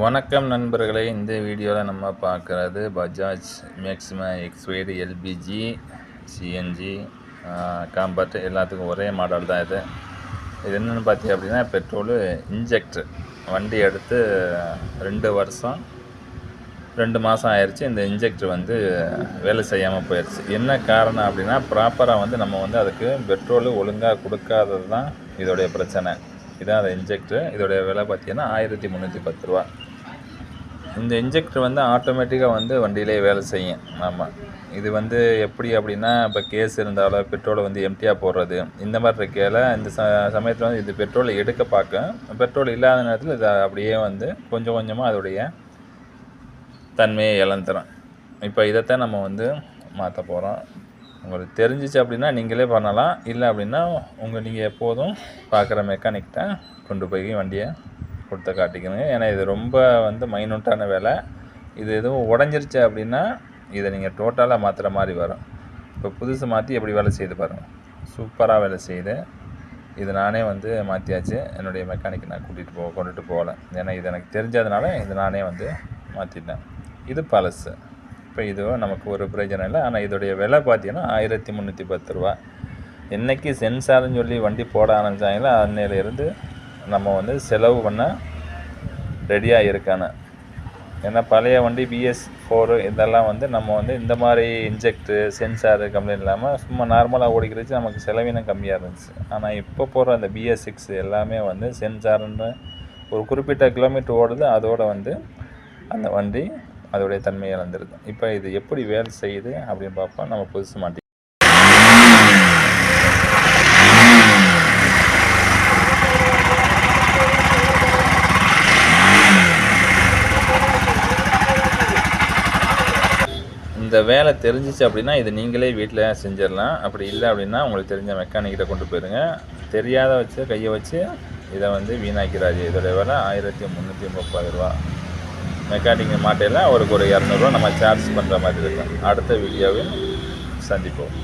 வணக்கம் நண்பர்களே இந்த வீடியோவில் நம்ம பார்க்குறது Bajaj Maxima X wide LPG CNG comfort எல்லாத்துக்கும் ஒரே மாடல் தான் இது. இது என்னென்னு பார்த்தீங்க அப்படின்னா பெட்ரோலு இன்ஜெக்டர் வண்டி எடுத்து ரெண்டு வருஷம் ரெண்டு மாதம் ஆயிடுச்சு இந்த இன்ஜெக்டர் வந்து வேலை செய்யாமல் போயிடுச்சு என்ன காரணம் அப்படின்னா ப்ராப்பராக வந்து நம்ம வந்து அதுக்கு பெட்ரோலு ஒழுங்காக கொடுக்காதது தான் இதோடைய பிரச்சனை. இதான் அந்த இன்ஜெக்டர் இதோடைய விலை பார்த்தீங்கன்னா ஆயிரத்தி முந்நூற்றி பத்து ரூபா. இந்த இன்ஜெக்டர் வந்து ஆட்டோமேட்டிக்காக வந்து வண்டியிலே வேலை செய்யும். ஆமாம் இது வந்து எப்படி அப்படின்னா இப்போ கேஸ் இருந்தாலும் பெட்ரோலை வந்து எம்டியாக போடுறது. இந்த மாதிரி இருக்கையில் இந்த ச சமயத்தில் வந்து இது பெட்ரோலை எடுக்க பார்க்க பெட்ரோல் இல்லாத நேரத்தில் இது அப்படியே வந்து கொஞ்சம் கொஞ்சமாக அதோடைய தன்மையை இழந்துடும் இப்போ இதைத்தான் நம்ம வந்து மாற்ற போகிறோம் உங்களுக்கு தெரிஞ்சிச்சு அப்படின்னா நீங்களே பண்ணலாம். இல்லை அப்படின்னா உங்கள் நீங்கள் எப்போதும் பார்க்குற மெக்கானிக்கிட்ட கொண்டு போய் வண்டியை கொடுத்து காட்டிக்கணுங்க. ஏன்னா இது ரொம்ப வந்து மைனூட்டான வேலை. இது எதுவும் உடஞ்சிருச்சு அப்படின்னா இதை நீங்கள் டோட்டலாக மாற்றுற மாதிரி வரும். இப்போ புதுசு மாற்றி எப்படி வேலை செய்து பாருங்கள் சூப்பராக வேலை செய்யுது. இது நானே வந்து மாற்றியாச்சு என்னுடைய மெக்கானிக் நான் கூட்டிகிட்டு போ கொண்டுட்டு போகல. ஏன்னா இது எனக்கு தெரிஞ்சதுனால இது நானே வந்து மாற்றிட்டேன் இது பழசு. இப்போ இது நமக்கு ஒரு பிரயோஜனம் இல்லை. ஆனால் இதோடைய விலை பார்த்தீங்கன்னா ஆயிரத்தி முந்நூற்றி பத்து ரூபா. என்றைக்கு சென்சார்னு சொல்லி வண்டி போட ஆரம்பித்தாங்களோ அன்னையிலேருந்து நம்ம வந்து செலவு பண்ண ரெடியாக இருக்கானு ஏன்னா பழைய வண்டி பிஎஸ் ஃபோரு இதெல்லாம் வந்து நம்ம வந்து இந்த மாதிரி இன்ஜெக்டு சென்சாரு கம்ப்ளைண்ட் இல்லாமல் சும்மா நார்மலாக ஓடிக்கிறச்சு நமக்கு செலவினம் கம்மியாக இருந்துச்சு. ஆனால் இப்போ போகிற அந்த பிஎஸ் சிக்ஸ் எல்லாமே வந்து சென்சாருன்ற ஒரு குறிப்பிட்ட கிலோமீட்டர் ஓடுது. அதோடு வந்து அந்த வண்டி அதோடைய தன்மையை இழந்திருக்கும். இப்போ இது எப்படி வேலை செய்யுது அப்படின்னு பார்ப்போம். நம்ம புதுசு மாட்டி இந்த வேலை தெரிஞ்சிச்சு அப்படின்னா இது நீங்களே வீட்டில் செஞ்சிடலாம். அப்படி இல்லை அப்படின்னா உங்களுக்கு தெரிஞ்ச மெக்கானிக்கிட்ட கொண்டு போயிருங்க. தெரியாத வச்சு கையை வச்சு இதை வந்து வீணாக்கிறாரு இதோடைய விலை ஆயிரத்தி முந்நூற்றி முப்பது ரூபா. மெக்கானிக் மாட்டையில் அவருக்கு ஒரு இரநூறுவா நம்ம சார்ஜ் பண்ணுற மாதிரி இருக்கும். அடுத்த வீடியோவில் சந்திப்போம்.